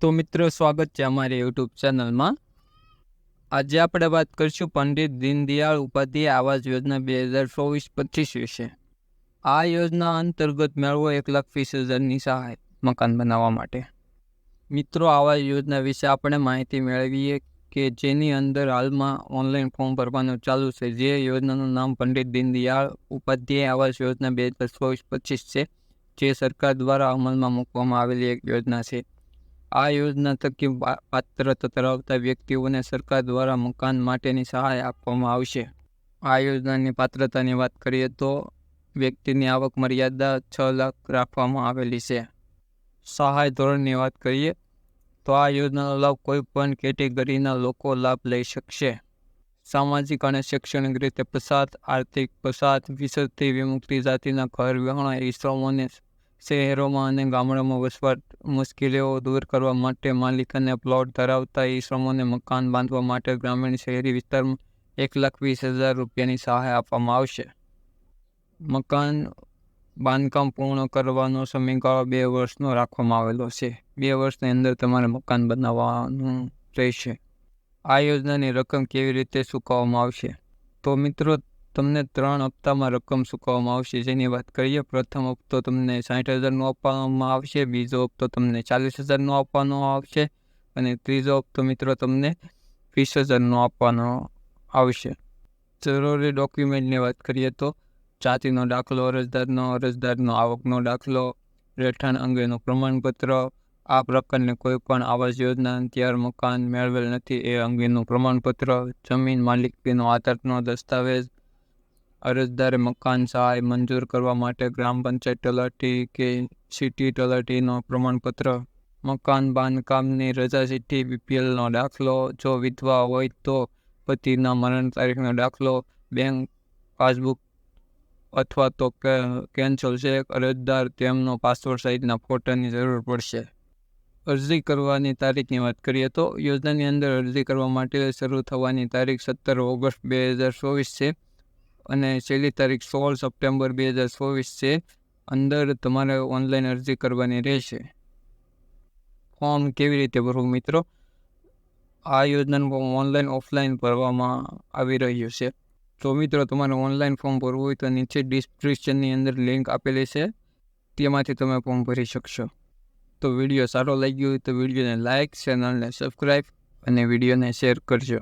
તો મિત્રો, સ્વાગત છે અમારી યુટ્યુબ ચેનલમાં. આજે આપણે વાત કરીશું પંડિત દીનદયાળ ઉપાધ્યાય આવાસ યોજના બે હજાર ચોવીસ પચીસ વિશે. આ યોજના અંતર્ગત મેળવો એક લાખ વીસ હજારની સહાય મકાન બનાવવા માટે. મિત્રો આવાસ યોજના વિશે આપણે માહિતી મેળવીએ કે જેની અંદર હાલમાં ઓનલાઈન ફોર્મ ભરવાનું ચાલુ છે. જે યોજનાનું નામ પંડિત દીનદયાળ ઉપાધ્યાય આવાસ યોજના બે હજાર ચોવીસ પચીસ છે. જે સરકાર દ્વારા અમલમાં મૂકવામાં આવેલી એક યોજના છે. આ યોજના થકી પાત્રતા ધરાવતા વ્યક્તિઓને સરકાર દ્વારા મકાન માટેની સહાય આપવામાં આવશે. આ યોજનાની પાત્રતાની વાત કરીએ તો વ્યક્તિની આવક મર્યાદા છ લાખ રાખવામાં આવેલી છે. સહાય ધોરણની વાત કરીએ તો આ યોજનાનો લાભ કોઈ પણ કેટેગરીના લોકો લાભ લઈ શકશે. સામાજિક અને શૈક્ષણિક રીતે પસાર આર્થિક પસાર વિસર્તી વિમુક્તિ જાતિના ઘર, વિહોણા, ઈસમોને શહેરોમાં અને ગામડામાં વસવાટ મુશ્કેલીઓ દૂર કરવા માટે માલિક અને પ્લોટ ધરાવતા ઈસમોને મકાન બાંધવા માટે ગ્રામીણ શહેરી વિસ્તારમાં એક લાખ વીસ હજાર રૂપિયાની સહાય આપવામાં આવશે. મકાન બાંધકામ પૂર્ણ કરવાનો સમયગાળો બે વર્ષનો રાખવામાં આવેલો છે. બે વર્ષની અંદર તમારે મકાન બનાવવાનું રહેશે. આ યોજનાની રકમ કેવી રીતે ચૂકવવામાં આવશે? તો મિત્રો તમને ત્રણ હપ્તામાં રકમ ચૂકવવામાં આવશે. જેની વાત કરીએ, પ્રથમ હપ્તો તમને સાઠ હજારનો આપવામાં આવશે, બીજો હપ્તો તમને ચાલીસ હજારનો આપવાનો આવશે અને ત્રીજો હપ્તો મિત્રો તમને વીસ હજારનો આપવાનો આવશે. જરૂરી ડોક્યુમેન્ટની વાત કરીએ તો, જાતિનો દાખલો, અરજદારનો અરજદારનો આવકનો દાખલો, રહેઠાણ અંગેનું પ્રમાણપત્ર, આ પ્રકારની કોઈપણ આવાસ યોજના તૈયાર મકાન મેળવેલ નથી એ અંગેનું પ્રમાણપત્ર, જમીન માલિકીનો આધારનો દસ્તાવેજ અરજદારે મકાન સહાય મંજૂર કરવા માટે ગ્રામ પંચાયત તલાટી કે સિટી તલાટીનો પ્રમાણપત્ર, મકાન બાંધકામની રજા ચિઠ્ઠી બીપીએલનો દાખલો, જો વિધવા હોય તો પતિના મરણ તારીખનો દાખલો બેંક પાસબુક અથવા તો કેન્સલ ચેક અરજદાર તેમનો પાસપોર્ટ સાઇઝના ફોટાની જરૂર પડશે. અરજી કરવાની તારીખની વાત કરીએ તો, યોજનાની અંદર અરજી કરવા માટે શરૂ થવાની તારીખ સત્તર ઓગસ્ટ બે હજાર ચોવીસ છે. અને છેલ્લી તારીખ સોળ સપ્ટેમ્બર બે હજાર ચોવીસ છે. અંદર તમારે ઓનલાઈન અરજી કરવાની રહેશે. ફોર્મ કેવી રીતે ભરવું મિત્રો? આ યોજનાનું ફોર્મ ઓનલાઈન ઓફલાઈન ભરવામાં આવી રહ્યું છે. તો મિત્રો, તમારે ઓનલાઈન ફોર્મ ભરવું હોય તો નીચે ડિસ્ક્રિપ્શનની અંદર લિંક આપેલી છે. તેમાંથી તમે ફોર્મ ભરી શકશો. તો વીડિયો સારો લાગ્યો હોય તો વિડીયોને લાઇક ચેનલને સબસ્ક્રાઈબ અને વિડીયોને શેર કરજો.